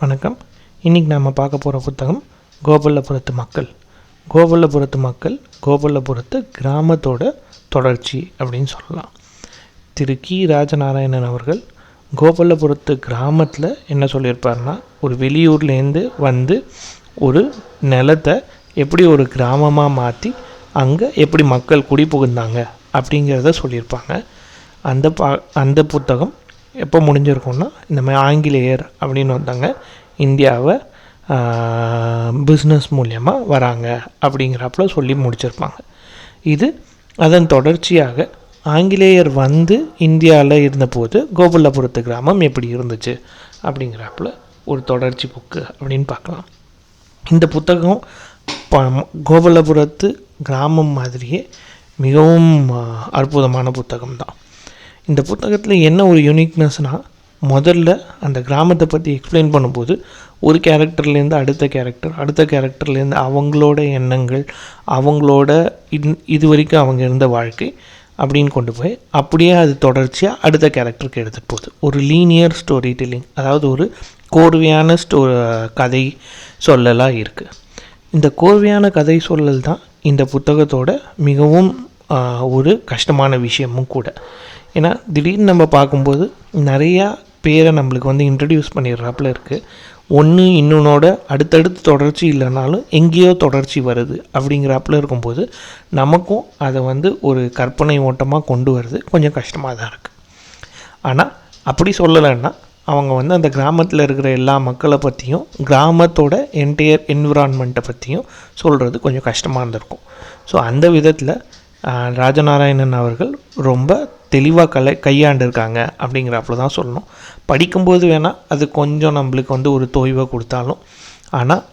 வணக்கம். இன்றைக்கி நாம் பார்க்க போகிற புத்தகம் கோபல்லபுரத்து மக்கள். கோபல்லபுரத்து மக்கள் கோபல்லபுரத்து கிராமத்தோட தொடர்ச்சி அப்படின்னு சொல்லலாம். திரு கி. ராஜநாராயணன் அவர்கள் கோபல்லபுரத்து கிராமத்தில் என்ன சொல்லியிருப்பாருன்னா ஒரு வெளியூர்லேருந்து வந்து ஒரு நிலத்தை எப்படி ஒரு கிராமமாக மாற்றி அங்கே எப்படி மக்கள் குடிபுகுந்தாங்க அப்படிங்கிறத சொல்லியிருப்பாங்க. அந்த பா அந்த புத்தகம் எப்போ முடிஞ்சிருக்கும்னா இந்த மாதிரி ஆங்கிலேயர் அப்படின்னு வந்தாங்க இந்தியாவை பிஸ்னஸ் மூலியமாக வராங்க அப்படிங்கிறப்பல சொல்லி முடிச்சிருப்பாங்க. இது அதன் தொடர்ச்சியாக ஆங்கிலேயர் வந்து இந்தியாவில் இருந்தபோது கோபல்லபுரத்து கிராமம் எப்படி இருந்துச்சு அப்படிங்கிறப்பல ஒரு தொடர்ச்சி புக்கு அப்படின்னு பார்க்கலாம். இந்த புத்தகம் ப கோபல்லபுரத்து கிராமம் மாதிரியே மிகவும் அற்புதமான புத்தகம் தான் இந்த புத்தகத்தில் என்ன ஒரு யூனிக்னஸ்னால் முதல்ல அந்த கிராமத்தை பற்றி எக்ஸ்பிளைன் பண்ணும்போது ஒரு கேரக்டர்லேருந்து அடுத்த கேரக்டர் அடுத்த கேரக்டர்லேருந்து அவங்களோட எண்ணங்கள் அவங்களோட இன் இது வரைக்கும் அவங்க இருந்த வாழ்க்கை அப்படின்னு கொண்டு போய் அப்படியே அது தொடர்ச்சியாக அடுத்த கேரக்டருக்கு எடுத்துகிட்டு போகுது. ஒரு லீனியர் ஸ்டோரி டெல்லிங் அதாவது ஒரு கோர்வையான ஸ்டோ கதை சொல்லலாம் இருக்குது இந்த கோர்வையான கதை சொல்லல் தான் இந்த புத்தகத்தோட மிகவும் ஒரு கஷ்டமான விஷயமும் கூட. ஏன்னா திடீர்னு நம்ம பார்க்கும்போது நிறையா பேரை நம்மளுக்கு வந்து இன்ட்ரடியூஸ் பண்ணிடுறாப்புல இருக்குது ஒன்று இன்னொன்னோட அடுத்தடுத்து தொடர்ச்சி இல்லைனாலும் எங்கேயோ தொடர்ச்சி வருது அப்படிங்கிறாப்புல இருக்கும்போது நமக்கும் அதை வந்து ஒரு கற்பனை ஓட்டமாக கொண்டு வருது கொஞ்சம் கஷ்டமாக தான் இருக்குது ஆனால் அப்படி சொல்லலைன்னா அவங்க வந்து அந்த கிராமத்தில் இருக்கிற எல்லா மக்களை பற்றியும் கிராமத்தோட என்டையர் என்விரான்மெண்ட்டை பற்றியும் சொல்கிறது கொஞ்சம் கஷ்டமாக இருந்திருக்கும். ஸோ அந்த விதத்தில் ராஜநாராயணன் அவர்கள் ரொம்ப தெளிவாக கலை கையாண்டிருக்காங்க அப்படிங்கிறாப்புல தான் சொல்லணும். படிக்கும்போது வேணால் அது கொஞ்சம் நம்மளுக்கு வந்து ஒரு தொய்வை கொடுத்தாலும் ஆனால்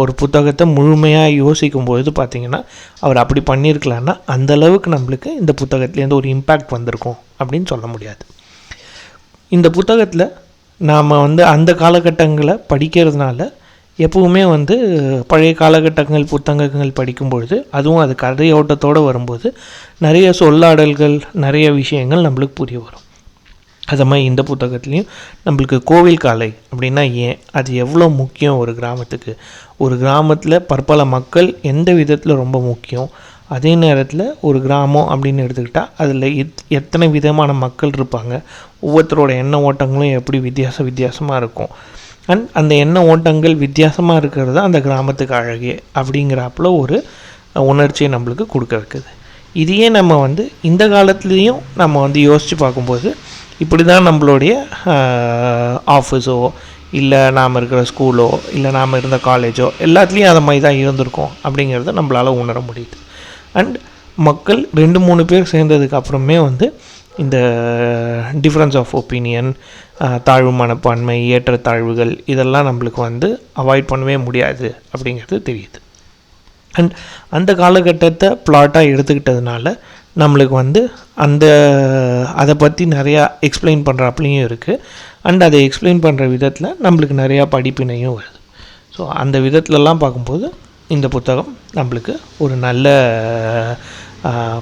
ஒரு புத்தகத்தை முழுமையாக யோசிக்கும் பொழுது பார்த்திங்கன்னா அவர் அப்படி பண்ணியிருக்கலான்னா அந்தளவுக்கு நம்மளுக்கு இந்த புத்தகத்துலேருந்து ஒரு இம்பேக்ட் வந்திருக்கும் அப்படின்னு சொல்ல முடியாது. இந்த புத்தகத்தில் நாம் வந்து அந்த காலகட்டங்களை படிக்கிறதுனால எப்பவுமே வந்து பழைய காலகட்டங்கள் புத்தகங்கள் படிக்கும் பொழுது அதுவும் அது கதையோட்டத்தோடு வரும்போது நிறைய சொல்லாடல்கள் நிறைய விஷயங்கள் நம்மளுக்கு புரிய வரும். அது மாதிரி இந்த புத்தகத்துலேயும் நம்மளுக்கு கோவில் காலை அப்படின்னா ஏன்? அது எவ்வளோ முக்கியம் ஒரு கிராமத்துக்கு? ஒரு கிராமத்தில் பற்பல மக்கள் எந்த விதத்தில் ரொம்ப முக்கியம்? அதே நேரத்தில் ஒரு கிராமம் அப்படின்னு எடுத்துக்கிட்டால் அதில் எத் எத்தனை விதமான மக்கள் இருப்பாங்க? ஒவ்வொருத்தரோட எண்ண ஓட்டங்களும் எப்படி வித்தியாச வித்தியாசமாக இருக்கும்? அண்ட் அந்த எண்ண ஓட்டங்கள் வித்தியாசமாக இருக்கிறது தான் அந்த கிராமத்துக்கு அழகே அப்படிங்கிறாப்புல ஒரு உணர்ச்சியை நம்மளுக்கு கொடுக்க வைக்குது. இதையே நம்ம வந்து இந்த காலத்துலேயும் நம்ம வந்து யோசித்து பார்க்கும்போது இப்படி தான் நம்மளுடைய ஆஃபீஸோ இல்லை நாம் இருக்கிற ஸ்கூலோ இல்லை நாம் இருந்த காலேஜோ எல்லாத்துலேயும் அதை மாதிரி தான் இருந்திருக்கோம் அப்படிங்கிறத நம்மளால் உணர முடியுது. அண்ட் மக்கள் ரெண்டு மூணு பேர் சேர்ந்ததுக்கு அப்புறமே வந்து இந்த டிஃப்ரென்ஸ் ஆஃப் ஒப்பீனியன் தாழ்வு மனப்பான்மை ஏற்றத்தாழ்வுகள் இதெல்லாம் நம்மளுக்கு வந்து அவாய்ட் பண்ணவே முடியாது அப்படிங்கிறது தெரியுது. அண்ட் அந்த காலகட்டத்தை பிளாட்டாக எடுத்துக்கிட்டதுனால நம்மளுக்கு வந்து அந்த அதை பற்றி நிறையா எக்ஸ்பிளைன் பண்ணுறாப்புலையும் இருக்குது அண்ட் அதை எக்ஸ்பிளைன் பண்ணுற விதத்தில் நம்மளுக்கு நிறையா படிப்பினையும் வருது. ஸோ அந்த விதத்துலலாம் பார்க்கும்போது இந்த புத்தகம் நம்மளுக்கு ஒரு நல்ல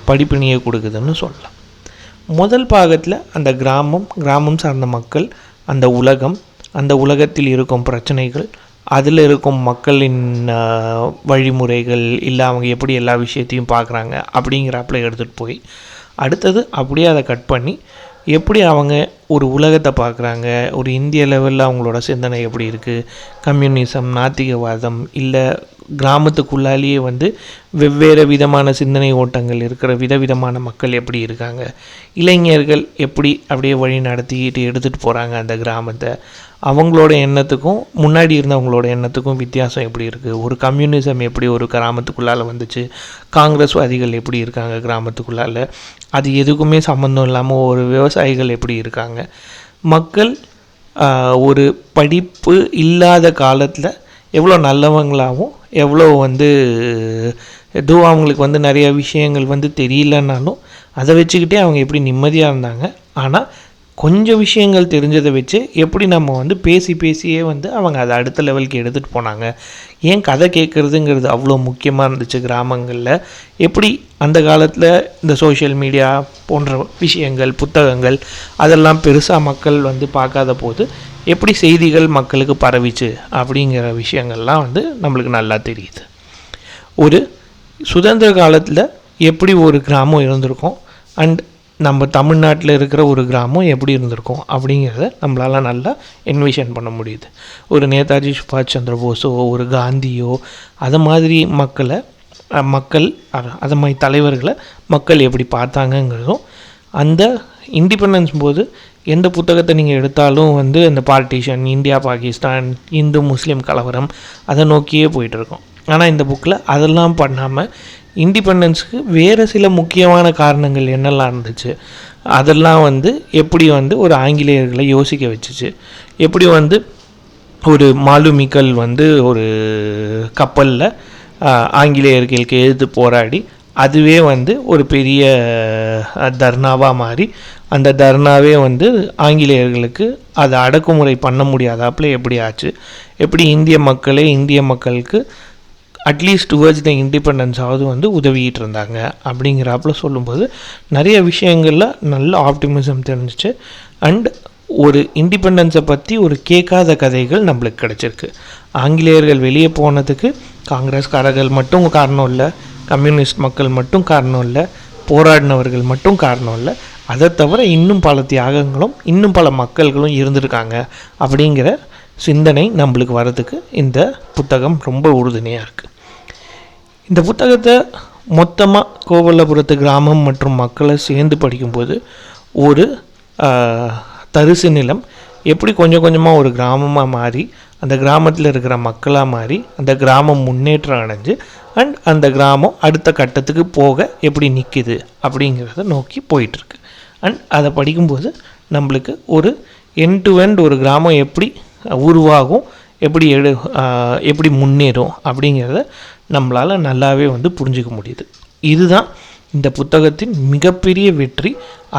படிப்பினையை கொடுக்குதுன்னு சொல்லலாம். முதல் பாகத்தில் அந்த கிராமம் கிராமம் சார்ந்த மக்கள் அந்த உலகம் அந்த உலகத்தில் இருக்கும் பிரச்சனைகள் அதில் இருக்கும் மக்களின் வழிமுறைகள் இல்லை அவங்க எப்படி எல்லா விஷயத்தையும் பார்க்குறாங்க அப்படிங்கிறாப்புல எடுத்துகிட்டு போய் அடுத்தது அப்படியே அதை கட் பண்ணி எப்படி அவங்க ஒரு உலகத்தை பார்க்குறாங்க ஒரு இந்திய லெவலில் அவங்களோட சிந்தனை எப்படி இருக்குது கம்யூனிசம் நாத்திகவாதம் இல்லை கிராமத்துக்குள்ளாலேயே வந்து வெவ்வேறு விதமான சிந்தனை ஓட்டங்கள் இருக்கிற விதவிதமான மக்கள் எப்படி இருக்காங்க இளைஞர்கள் எப்படி அப்படியே வழி நடத்திக்கிட்டு எடுத்துகிட்டு போகிறாங்க அந்த கிராமத்தை அவங்களோட எண்ணத்துக்கும் முன்னாடி இருந்தவங்களோட எண்ணத்துக்கும் வித்தியாசம் எப்படி இருக்குது ஒரு கம்யூனிசம் எப்படி ஒரு கிராமத்துக்குள்ளால் வந்துச்சு காங்கிரஸ்வாதிகள் எப்படி இருக்காங்க கிராமத்துக்குள்ளால் அது எதுக்குமே சம்மந்தம் இல்லாமல் ஒரு விவசாயிகள் எப்படி இருக்காங்க மக்கள் ஒரு படிப்பு இல்லாத காலத்தில் எவ்வளோ நல்லவங்களாகவும் எவ்வளோ வந்து எதுவும் அவங்களுக்கு வந்து நிறைய விஷயங்கள் வந்து தெரியலனாலும் அதை வச்சுக்கிட்டே அவங்க எப்படி நிம்மதியாக இருந்தாங்க. ஆனால் கொஞ்சம் விஷயங்கள் தெரிஞ்சதை வச்சு எப்படி நம்ம வந்து பேசி பேசியே வந்து அவங்க அதை அடுத்த லெவலுக்கு எடுத்துகிட்டு போனாங்க. ஏன் கதை கேட்குறதுங்கிறது அவ்வளோ முக்கியமாக இருந்துச்சு கிராமங்களில்? எப்படி அந்த காலத்தில் இந்த சோஷியல் மீடியா போன்ற விஷயங்கள் புத்தகங்கள் அதெல்லாம் பெருசாக மக்கள் வந்து பார்க்காத போது எப்படி செய்திகள் மக்களுக்கு பரவிச்சு அப்படிங்கிற விஷயங்கள்லாம் வந்து நம்மளுக்கு நல்லா தெரியுது. ஒரு சுதந்திர காலத்தில் எப்படி ஒரு கிராமம் இருந்திருக்கும் அண்ட் நம்ம தமிழ்நாட்டில் இருக்கிற ஒரு கிராமம் எப்படி இருந்திருக்கும் அப்படிங்கிறத நம்மளால் நல்லா என்விஷன் பண்ண முடியுது. ஒரு நேதாஜி சுபாஷ் சந்திர போஸோ ஒரு காந்தியோ அது மாதிரி மக்களை மக்கள் அது மாதிரி தலைவர்களை மக்கள் எப்படி பார்த்தாங்கங்கிறதும் அந்த இண்டிபெண்டன்ஸ் போது எந்த புத்தகத்தை நீங்கள் எடுத்தாலும் வந்து இந்த partition India Pakistan Hindu Muslim கலவரம் அதை நோக்கியே போயிட்டுருக்கோம். ஆனால் இந்த புக்கில் அதெல்லாம் பண்ணாமல் இண்டிபெண்டன்ஸுக்கு வேறு சில முக்கியமான காரணங்கள் என்னெல்லாம் இருந்துச்சு அதெல்லாம் வந்து எப்படி வந்து ஒரு ஆங்கிலேயர்களை யோசிக்க வச்சுச்சு எப்படி வந்து ஒரு மாலுமிக்கல் வந்து ஒரு கப்பலில் ஆங்கிலேயர்களுக்கு எதிர்த்து போராடி அதுவே வந்து ஒரு பெரிய தர்ணாவாக மாறி அந்த தர்ணாவே வந்து ஆங்கிலேயர்களுக்கு அதை அடக்குமுறை பண்ண முடியாதாப்புல எப்படி ஆச்சு? எப்படி இந்திய மக்களே இந்திய மக்களுக்கு அட்லீஸ்ட் டுவர்ட்ஸ் த இண்டிபெண்டன்ஸாவது வந்து உதவிட்டு இருந்தாங்க அப்படிங்கிறாப்புல சொல்லும்போது நிறைய விஷயங்களில் நல்ல ஆப்டிமிசம் தெரிஞ்சிச்சு. அண்ட் ஒரு இண்டிபெண்டன்ஸை பற்றி ஒரு கேட்காத கதைகள் நம்மளுக்கு கிடச்சிருக்கு. ஆங்கிலேயர்கள் வெளியே போனதுக்கு காங்கிரஸ்காரர்கள் மட்டும் காரணம் இல்லை கம்யூனிஸ்ட் மக்கள் மட்டும் காரணம் இல்லை போராடினவர்கள் மட்டும் காரணம் இல்லை. அதை தவிர இன்னும் பல தியாகங்களும் இன்னும் பல மக்கள்களும் இருந்திருக்காங்க அப்படிங்கிற சிந்தனை நம்மளுக்கு வர்றதுக்கு இந்த புத்தகம் ரொம்ப உறுதுணையாக இருக்குது இந்த புத்தகத்தை மொத்தமாக கோவல்லபுரத்து கிராமம் மற்றும் மக்களை சேர்ந்து படிக்கும்போது ஒரு தரிசு நிலம் எப்படி கொஞ்சம் கொஞ்சமாக ஒரு கிராமமாக மாறி அந்த கிராமத்தில் இருக்கிற மக்களாக மாறி அந்த கிராமம் முன்னேற்றம் அடைஞ்சு அண்ட் அந்த கிராமம் அடுத்த கட்டத்துக்கு போக எப்படி நிற்கிது அப்படிங்கிறத நோக்கி போயிட்டுருக்கு அண்ட் அதை படிக்கும்போது நம்மளுக்கு ஒரு என் டு எண்ட் ஒரு கிராமம் எப்படி உருவாகும் எப்படி எடு எப்படி முன்னேறும் அப்படிங்கிறத நம்மளால் நல்லாவே வந்து புரிஞ்சுக்க முடியுது. இதுதான் இந்த புத்தகத்தின் மிகப்பெரிய வெற்றி.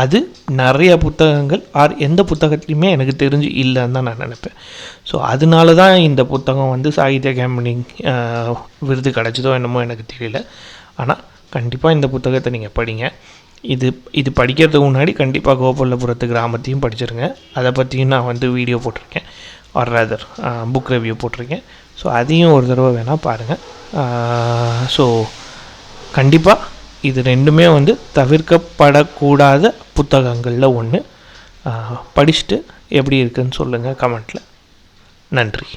அது நிறைய புத்தகங்கள் ஆர் எந்த புத்தகத்துலையுமே எனக்கு தெரிஞ்சு இல்லைன்னு தான் நான் நினைப்பேன். ஸோ அதனால தான் இந்த புத்தகம் வந்து சாகித்ய அகாமனி விருது கிடச்சதோ என்னமோ எனக்கு தெரியல. ஆனால் கண்டிப்பாக இந்த புத்தகத்தை நீங்கள் படிங்க. இது இது படிக்கிறதுக்கு முன்னாடி கண்டிப்பாக கோபாலபுரத்து கிராமத்தையும் படிச்சிருங்க. அதை பற்றியும் நான் வந்து வீடியோ போட்டிருக்கேன். ஆர் ரதர் புக் ரிவ்யூ போட்டிருக்கேன். ஸோ அதையும் ஒரு தடவை வேணால் பாருங்கள் ஸோ கண்டிப்பாக இது ரெண்டுமே வந்து தவிர்க்கப்படக்கூடாத புத்தகங்களில் ஒன்று படிச்சுட்டு எப்படி இருக்குன்னு சொல்லுங்கள் கமெண்ட்டில் நன்றி.